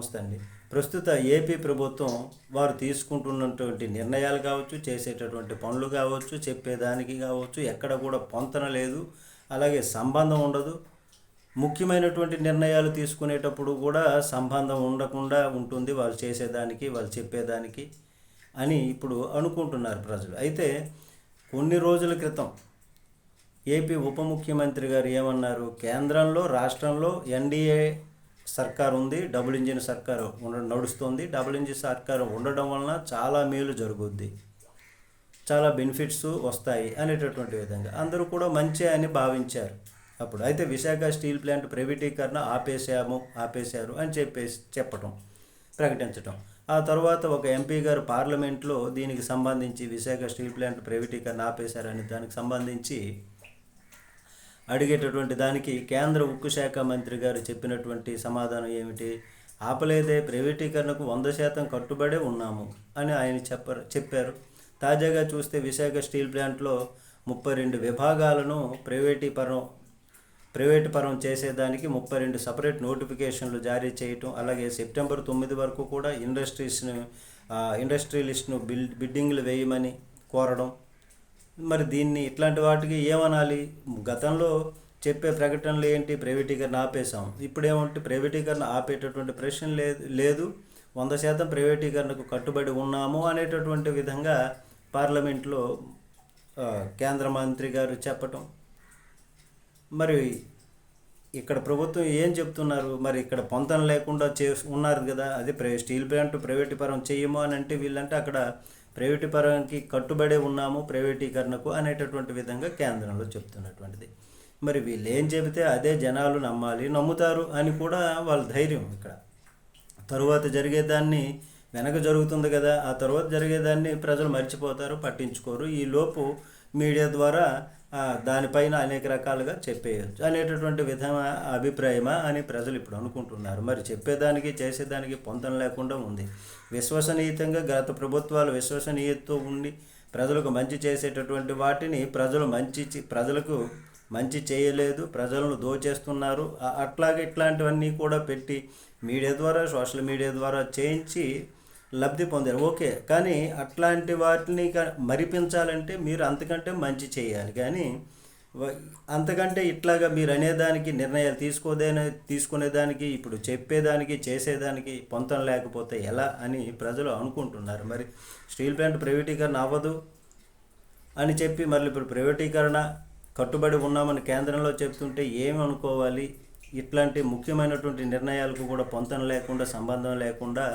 నమస్తే అండి ప్రస్తుత ఏపీ ప్రభుత్వం వారు తీసుకుంటున్నటువంటి నిర్ణయాలు కావచ్చు చేసేటటువంటి పనులు కావచ్చు చెప్పేదానికి కావచ్చు ఎక్కడ కూడా పొంతన లేదు. అలాగే సంబంధం ఉండదు. ముఖ్యమైనటువంటి నిర్ణయాలు తీసుకునేటప్పుడు కూడా సంబంధం ఉండకుండా ఉంటుంది. వాళ్ళు చేసేదానికి వాళ్ళు చెప్పేదానికి అని ఇప్పుడు అనుకుంటున్నారు ప్రజలు. అయితే కొన్ని రోజుల క్రితం ఏపీ ఉప ముఖ్యమంత్రి గారు ఏమన్నారు? కేంద్రంలో రాష్ట్రంలో ఎన్డీఏ సర్కార్ ఉంది డబుల్ ఇంజిన్ సర్కారు ఉండ నడుస్తుంది. డబుల్ ఇంజిన్ సర్కారు ఉండడం వలన చాలా మేలు జరుగుద్ది. చాలా బెనిఫిట్స్ వస్తాయి అనేటటువంటి విధంగా. అందరూ కూడా మంచి అని భావించారు అప్పుడు. అయితే విశాఖ స్టీల్ ప్లాంట్ ప్రైవేటీకరణ ఆపేసాము ఆపేశారు అని చెప్పేసి చెప్పటం ప్రకటించటం. ఆ తర్వాత ఒక ఎంపీ గారు పార్లమెంట్లో దీనికి సంబంధించి విశాఖ స్టీల్ ప్లాంట్ ప్రైవేటీకరణ ఆపేశారని దానికి సంబంధించి అడిగేటటువంటి దానికి కేంద్ర ఉక్కు శాఖ మంత్రి గారు చెప్పినటువంటి సమాధానం ఏమిటి? ఆపలేదే ప్రైవేటీకరణకు వంద శాతం కట్టుబడే ఉన్నాము అని ఆయన చెప్పారు చెప్పారు. తాజాగా చూస్తే విశాఖ స్టీల్ ప్లాంట్లో ముప్పై రెండు విభాగాలను ప్రైవేటీపరం ప్రైవేట్ పరం చేసేదానికి ముప్పై రెండు సపరేట్ నోటిఫికేషన్లు జారీ చేయటం అలాగే సెప్టెంబర్ తొమ్మిది వరకు కూడా ఇండస్ట్రీస్ను ఇండస్ట్రియలిస్ట్ను బిల్ బిడ్డింగ్లు వేయమని కోరడం మరి దీన్ని ఇట్లాంటి వాటికి ఏమనాలి? గతంలో చెప్పే ప్రకటనలు ఏంటి? ప్రైవేటీకరణ ఆపేసాం ఇప్పుడేమంటే ప్రైవేటీకరణ ఆపేటటువంటి ప్రశ్న లేదు లేదు. వంద శాతం ప్రైవేటీకరణకు కట్టుబడి ఉన్నాము అనేటటువంటి విధంగా పార్లమెంట్లో కేంద్ర మంత్రి గారు చెప్పటం. మరి ఇక్కడ ప్రభుత్వం ఏం చెప్తున్నారు? మరి ఇక్కడ పొంతన లేకుండా చే ఉన్నారు కదా అది ప్రైవే స్టీల్ ప్లాంట్ ప్రైవేటు పరం చేయము అని అంటే వీళ్ళంటే అక్కడ ప్రైవేటు పరంకి కట్టుబడే ఉన్నాము ప్రైవేటీకరణకు అనేటటువంటి విధంగా కేంద్రంలో చెప్తున్నటువంటిది. మరి వీళ్ళు ఏం చెబితే అదే జనాలు నమ్మాలి నమ్ముతారు అని కూడా వాళ్ళ ధైర్యం ఇక్కడ. తరువాత జరిగేదాన్ని వెనక జరుగుతుంది కదా ఆ తర్వాత జరిగేదాన్ని ప్రజలు మర్చిపోతారు పట్టించుకోరు. ఈ లోపు మీడియా ద్వారా దానిపైన అనేక రకాలుగా చెప్పేయచ్చు. అనేటటువంటి విధమ అభిప్రాయమా అని ప్రజలు ఇప్పుడు అనుకుంటున్నారు. మరి చెప్పేదానికి చేసేదానికి పొంతన లేకుండా ఉంది. విశ్వసనీయంగా గత ప్రభుత్వాలు విశ్వసనీయతతో ఉండి ప్రజలకు మంచి చేసేటటువంటి వాటిని ప్రజలు మంచి ప్రజలకు మంచి చేయలేదు ప్రజలను దోచేస్తున్నారు. అట్లాగే ఇట్లాంటివన్నీ కూడా పెట్టి మీడియా ద్వారా సోషల్ మీడియా ద్వారా చేయించి లబ్ధి పొందారు. ఓకే. కానీ అట్లాంటి వాటిని మరిపించాలంటే మీరు అంతకంటే మంచి చేయాలి. కానీ అంతకంటే ఇట్లాగా మీరు అనేదానికి నిర్ణయాలు తీసుకోదేనే తీసుకునేదానికి ఇప్పుడు చెప్పేదానికి చేసేదానికి పొంతం లేకపోతే ఎలా అని ప్రజలు అనుకుంటున్నారు. మరి స్టీల్ ప్లాంట్ ప్రైవేటీకరణ అవ్వదు అని చెప్పి మళ్ళీ ఇప్పుడు ప్రైవేటీకరణ కట్టుబడి ఉన్నామని కేంద్రంలో చెప్తుంటే ఏమి అనుకోవాలి ఇట్లాంటి ముఖ్యమైనటువంటి నిర్ణయాలకు కూడా పొంతన లేకుండా సంబంధం లేకుండా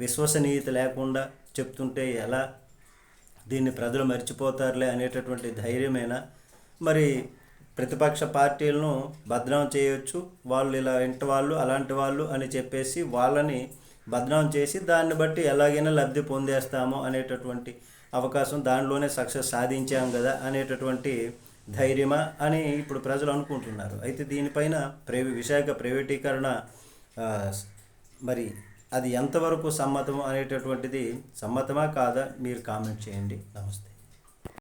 విశ్వసనీయత లేకుండా చెప్తుంటే ఎలా దీన్ని ప్రజలు మర్చిపోతారులే అనేటటువంటి ధైర్యమేనా? మరి ప్రతిపక్ష పార్టీలను బద్నాం చేయొచ్చు వాళ్ళు ఇలా ఇంటి వాళ్ళు అలాంటి వాళ్ళు అని చెప్పేసి వాళ్ళని బద్నాం చేసి దాన్ని బట్టి ఎలాగైనా లబ్ధి పొందేస్తాము అనేటటువంటి అవకాశం దానిలోనే సక్సెస్ సాధించాం కదా అనేటటువంటి ధైర్యమా అని ఇప్పుడు ప్రజలు అనుకుంటున్నారు. అయితే దీనిపైన ప్రైవే విశాఖ ప్రైవేటీకరణ మరి అది ఎంతవరకు సమ్మతం అనేటటువంటిది సమ్మతమా కాదా మీరు కామెంట్ చేయండి. నమస్తే.